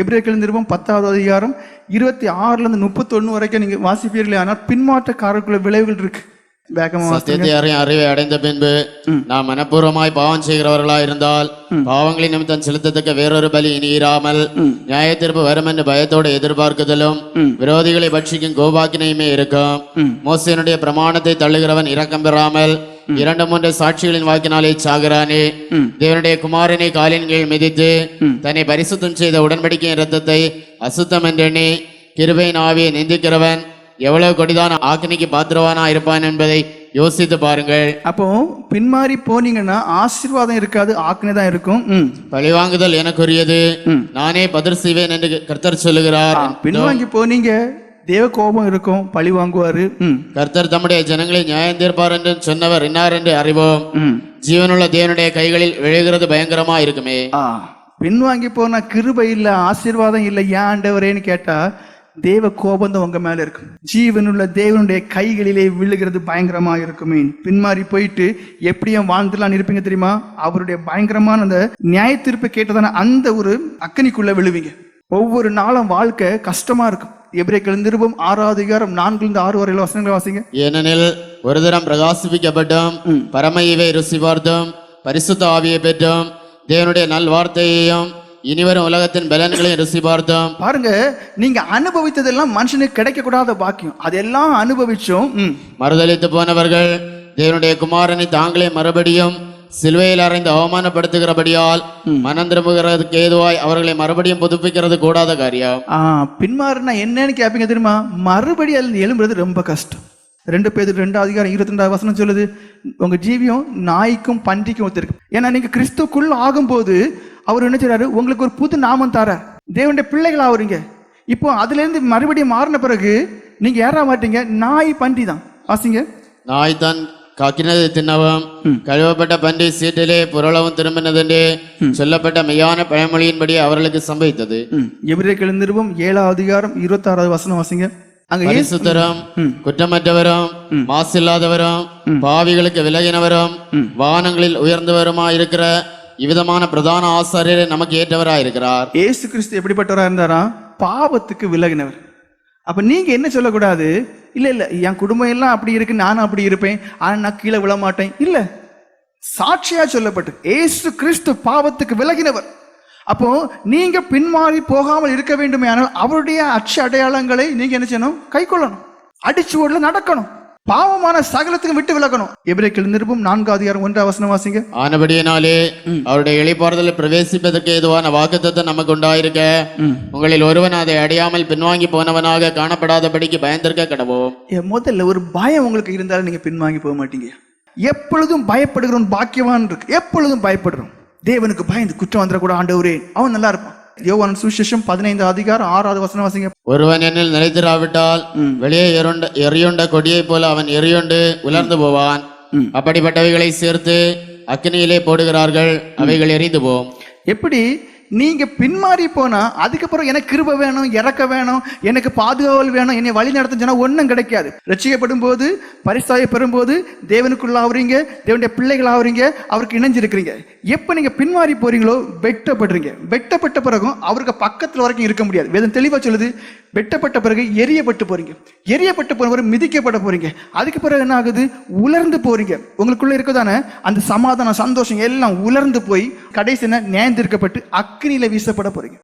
எபிரேக்கில் நிருபம் பத்தாவது அதிகாரம் இருபத்தி ஆறுல இருந்து முப்பத்தொன்னு வரைக்கும் நீங்க வாசிப்பீர்களே ஆனால் பின்மாற்றக்காரருக்குள்ள விளைவுகள் இருக்கு. வேகமா வாசிங்க. சத்தியத்தை அறியும் அறிவை அடைந்த பின்பு நாம் மனப்பூர்வமாய் பாவம் செய்கிறவர்களா இருந்தால் பாவங்களின் நிமித்தம் செலுத்தத்தக்க வேறொரு பலி இனி இராமல் நியாய தீர்ப்பு வரும் என்று பயத்தோடு எதிர்பார்க்குதலும் விரோதிகளை பட்சிக்கும் கோபாக்கினையுமே இருக்கும். மோசனுடைய பிரமாணத்தை தள்ளுகிறவன் இரக்கம் பெறாமல் இரண்டு மூன்று சாட்சிகளின் வாக்கினாலே சாகிறானே. தேவனுடைய குமாரனை காலின் கீழ் மிதித்து தன்னை பரிசுத்தம் செய்த உடன்படிக்கையின் இரத்தத்தை அசுத்தம் என்றெண்ணி கிருபையின் ஆவியை நிந்திக்கிறவன் எவ்வளவு கொடிதான ஆக்கினிக்கு பாத்திரவானா இருப்பான் என்பதை யோசித்து பாருங்கள். அப்போ பின்மாறி போனீங்கன்னா ஆசீர்வாதம் இருக்காது ஆக்கினே தான் இருக்கும். பழிவாங்குதல் எனக்குரியது. நானே பதில் செய்வேன் என்று கர்த்தர் சொல்லுகிறார். பின்வாங்கி போனீங்க தேவ கோபம் இருக்கும் பழி வாங்குவாரு. கர்த்தர் தம்முடைய ஜனங்களை நியாயம் தீர்ப்பார் என்று சொன்னவர் இன்னார் என்று அறிவோம். ஜீவனுள்ள தேவனுடைய கைகளில் விழுகிறது பயங்கரமா இருக்குமே. பின்வாங்கி போனா கிருபை இல்ல ஆசீர்வாதம் இல்ல ஏன் ஆண்டவரேன்னு கேட்டா தேவ கோபம் தான் உங்க மேல இருக்கும் ஜீவனுள்ள தேவனுடைய கைகளிலே விழுகிறது பயங்கரமா இருக்குமே. பின்மாறி போயிட்டு எப்படியும் வாழ்ந்துலாம் இருப்பீங்க தெரியுமா? அவருடைய பயங்கரமான அந்த நியாய தீர்ப்பு கேட்டதான அந்த ஒரு அக்கனிக்குள்ள விழுவீங்க. ஒவ்வொரு நாளும் வாழ்க்கை கஷ்டமா இருக்கும். எபிரேக்கள் நிருபம் ஆறாவது அதிகாரம் நான்குல இருந்து ஆறு வரையில வசனங்களை வாசிங்க. ஏனெனில் ஒரு தரம் பிரகாசிப்பிக்கப்பட்டும் பரம இவை ருசி பார்த்தும் பரிசுத்த ஆவியை பெற்றும் தேவனுடைய நல்வார்த்தையையும் இனிவரும் உலகத்தின் பலன்களையும் ருசி பார்த்தோம். பாருங்க நீங்க அனுபவித்ததெல்லாம் மனுஷனுக்கு கிடைக்க கூடாத பாக்கியம். அதெல்லாம் அனுபவிச்சோம். ம். மறுதலித்து போனவர்கள் தேவனுடைய குமாரனை தாங்களே மறுபடியும் சிலுவையில் அறைந்து அவமானப்படுத்துகிறபடியால் மனம் திரும்புகிறதுக்கு ஏதுவாய் அவர்களை மறுபடியும் புதுப்பிக்கிறது கூடாத காரியம். பின்மாறுனா என்னன்னு கேட்பீங்க தெரியுமா? மறுபடியும் எழும்புறது ரொம்ப கஷ்டம். ரெண்டு பேர் ரெண்டு அதிகாரம் இருபத்தி ரெண்டாவது வசனம் சொல்லுது உங்க ஜீவியம் நாய்க்கும் பன்றிக்கும் ஒத்திருக்கு. ஏன்னா நீங்க கிறிஸ்துக்குள் ஆகும்போது அவர் என்ன செய்றாரு? உங்களுக்கு ஒரு புது நாமம் தரார். தேவனுடைய பிள்ளைகள் ஆகுறீங்க இப்போ அதுல இருந்து மறுபடியும் மாறின பிறகு நீங்க யாரா மாட்டீங்க நாய் பன்றி தான் வாசிங்க. நாய் தான் காக்கினது தின்னவும் கழுவப்பட்ட பன்றி சீட்டிலே புரளவும் திரும்பினதென்று சொல்லப்பட்ட மெய்யான பழமொழியின்படி அவர்களுக்கு சம்பவித்தது எபிரேக்கள் நிருபம் ஏழாவது அதிகாரம் இருபத்தாறாவது வசனம் வாசிங்க அங்க இயேசு- பரிசுத்தரும் குற்றமற்றவரும் மாசில்லாதவரும் பாவிகளுக்கு விலகினவரும் வானங்களில் உயர்ந்தவருமா இருக்கிற இவ்விதமான பிரதான ஆசாரியரை நமக்கு ஏற்றவராய் இருக்கிறார் இயேசு கிறிஸ்து எப்படிப்பட்டவரா இருந்தாரா பாவத்துக்கு விலகினவர் அப்ப நீங்க என்ன சொல்லக்கூடாது இல்லை இல்லை என் குடும்பம் எல்லாம் அப்படி இருக்கு நானும் அப்படி இருப்பேன். ஆனால் நான் கீழே விழமாட்டேன். இல்லை சாட்சியாக சொல்லப்பட்டு இயேசு கிறிஸ்து பாவத்துக்கு விலகினவர். அப்போ நீங்க பின்மாறி போகாமல் இருக்க வேண்டுமே ஆனால் அவருடைய அச்சு அடையாளங்களை நீங்க என்ன செய்யணும்? கை கொள்ளணும் அடிச்சு ஓடல நடக்கணும். பாவமான சகலத்துக்கு விட்டு விலகணும். எபிரேக்கில் நிருபம் நான்கு அதிகாரம் ஒன்று அவசரம் வாசிங்க. ஆனபடியினாலே அவருடைய இளைப்பாறுதலில் பிரவேசிப்பதற்கு ஏதுவான வாக்குத்தத்தம் நமக்கு உண்டாயிருக்க. உங்களில் ஒருவன் அதை அடையாமல் பின்வாங்கி போனவனாக காணப்படாதபடிக்கு பயந்திருக்க கடவோம். முதல்ல ஒரு பயம் உங்களுக்கு இருந்தாலும் நீங்க பின்வாங்கி போக மாட்டீங்க. எப்பொழுதும் பயப்படுகிறவன் பாக்கியவான் இருக்கு. எப்பொழுதும் பயப்படுறோம். தேவனுக்கு பயந்து குற்றம் வந்துடக்கூட ஆண்டவரே. அவன் நல்லா இருப்பான். யோவான் சுவிசேஷம் பதினைந்து அதிகாரம் ஆறாவது வசனம் வாசிங்க. ஒருவன் என்னில் நிலைத்திராவிட்டால் வெளியே எருண்ட எரியுண்ட கொடியைப் போல அவன் எரியுண்டு உலர்ந்து போவான். அப்படிப்பட்டவைகளை சேர்த்து அக்கினியிலே போடுகிறார்கள் அவைகள் எரிந்து போம். எப்படி நீங்கள் பின்மாறி போனால் அதுக்கப்புறம் எனக்கு கிருப வேணும் இறக்க வேணும் எனக்கு பாதுகாவல் வேணும் என்னை வழி நடத்தும் ஒன்றும் கிடைக்காது. ரட்சிக்கப்படும் போது பரிசாய பெறும்போது தேவனுக்குள்ள ஆகுறீங்க தேவனுடைய பிள்ளைகள் ஆகுறீங்க அவருக்கு இணைஞ்சிருக்கிறீங்க. எப்போ நீங்கள் பின்மாறி போறீங்களோ வெட்டப்படுறீங்க. வெட்டப்பட்ட பிறகும் அவருக்கு பக்கத்தில் வரைக்கும் இருக்க முடியாது. வேதம் தெளிவாக சொல்லுது வெட்டப்பட்ட பிறகு எரியப்பட்டு போறீங்க. எரியப்பட்டு போன பிறகு மிதிக்கப்பட போறீங்க. அதுக்கு பிறகு என்ன ஆகுது? உலர்ந்து போறீங்க. உங்களுக்குள்ள இருக்கதானே அந்த சமாதானம் சந்தோஷம் எல்லாம் உலர்ந்து போய் கடைசி என்ன அக்க அக்னியில வீசப்பட போறீங்க.